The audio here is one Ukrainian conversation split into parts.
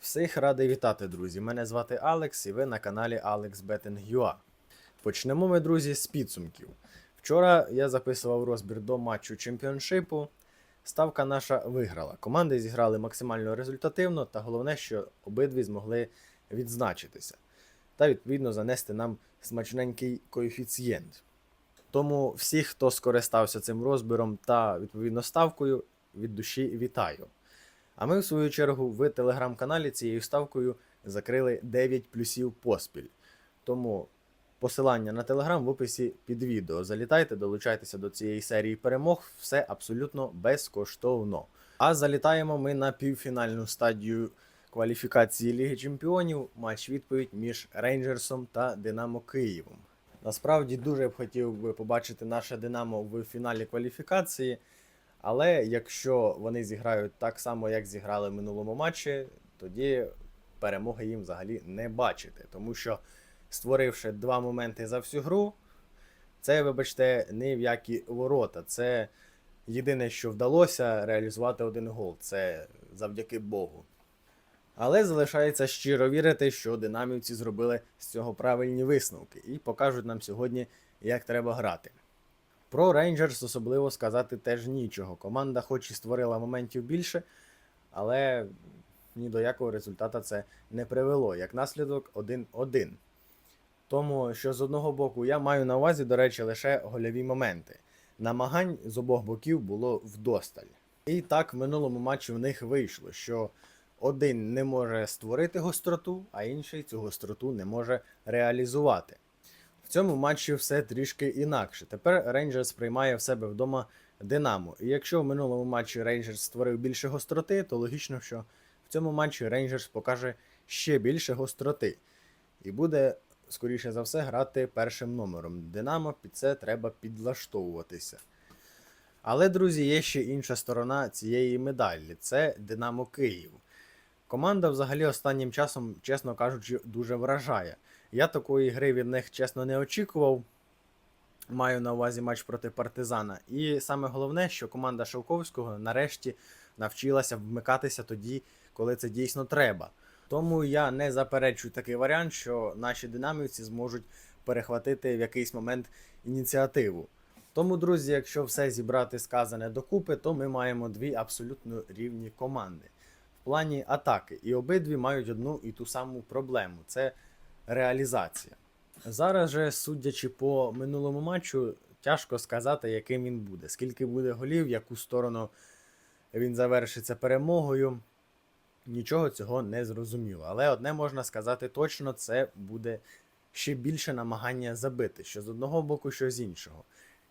Всіх радий вітати, друзі. Мене звати Алекс, і ви на каналі AlexBetting.ua. Почнемо ми, друзі, з підсумків. Вчора я записував розбір до матчу чемпіоншипу. Ставка наша виграла. Команди зіграли максимально результативно, та головне, що обидві змогли відзначитися. Та відповідно занести нам смачненький коефіцієнт. Тому всіх, хто скористався цим розбіром та відповідно ставкою, від душі вітаю. А ми, в свою чергу, в телеграм-каналі цією ставкою закрили 9 плюсів поспіль. Тому посилання на телеграм в описі під відео. Залітайте, долучайтеся до цієї серії перемог, все абсолютно безкоштовно. А залітаємо ми на півфінальну стадію кваліфікації Ліги Чемпіонів. Матч відповідь між Рейнджерсом та Динамо Києвом. Насправді дуже б хотів би побачити наше Динамо в фіналі кваліфікації. Але якщо вони зіграють так само, як зіграли в минулому матчі, тоді перемоги їм взагалі не бачити. Тому що, створивши два моменти за всю гру, це, вибачте, не в які ворота. Це єдине, що вдалося реалізувати один гол. Це завдяки Богу. Але залишається щиро вірити, що динамівці зробили з цього правильні висновки і покажуть нам сьогодні, як треба грати. Про Рейнджерс особливо сказати теж нічого. Команда хоч і створила моментів більше, але ні до якого результата це не привело. Як наслідок 1-1. Тому що з одного боку я маю на увазі, до речі, лише гольові моменти. Намагань з обох боків було вдосталь. І так в минулому матчі в них вийшло, що один не може створити гостроту, а інший цю гостроту не може реалізувати. В цьому матчі все трішки інакше. Тепер Рейнджерс приймає в себе вдома Динамо. І якщо в минулому матчі Рейнджерс створив більше гостроти, то логічно, що в цьому матчі Рейнджерс покаже ще більше гостроти. І буде, скоріше за все, грати першим номером. Динамо під це треба підлаштовуватися. Але, друзі, є ще інша сторона цієї медалі це Динамо Київ. Команда взагалі останнім часом, чесно кажучи, дуже вражає. Я такої гри від них, чесно, не очікував. Маю на увазі матч проти партизана. І саме головне, що команда Шовковського нарешті навчилася вмикатися тоді, коли це дійсно треба. Тому я не заперечую такий варіант, що наші динамівці зможуть перехватити в якийсь момент ініціативу. Тому, друзі, якщо все зібрати сказане докупи, то ми маємо дві абсолютно рівні команди плані атаки. І обидві мають одну і ту саму проблему це реалізація. Зараз же, судячи по минулому матчу, тяжко сказати, яким він буде. Скільки буде голів, яку сторону він завершиться перемогою. Нічого цього не зрозуміло. Але одне можна сказати точно, це буде ще більше намагання забити, що з одного боку, що з іншого.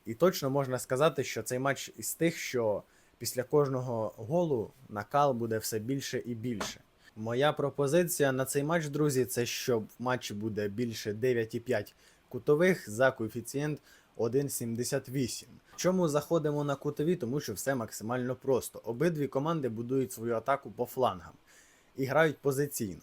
І точно можна сказати, що цей матч із тих, що після кожного голу накал буде все більше і більше. Моя пропозиція на цей матч, друзі, це що в матчі буде більше 9,5 кутових за коефіцієнт 1,78. Чому заходимо на кутові? Тому що все максимально просто. Обидві команди будують свою атаку по флангам і грають позиційно.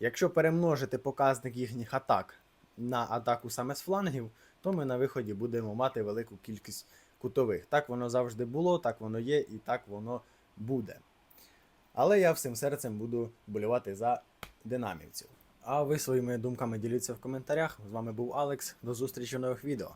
Якщо перемножити показник їхніх атак на атаку саме з флангів, то ми на виході будемо мати велику кількість кутових. Так воно завжди було, так воно є і так воно буде. Але я всім серцем буду болювати за динамівців. А ви своїми думками діліться в коментарях. З вами був Алекс. До зустрічі в нових відео.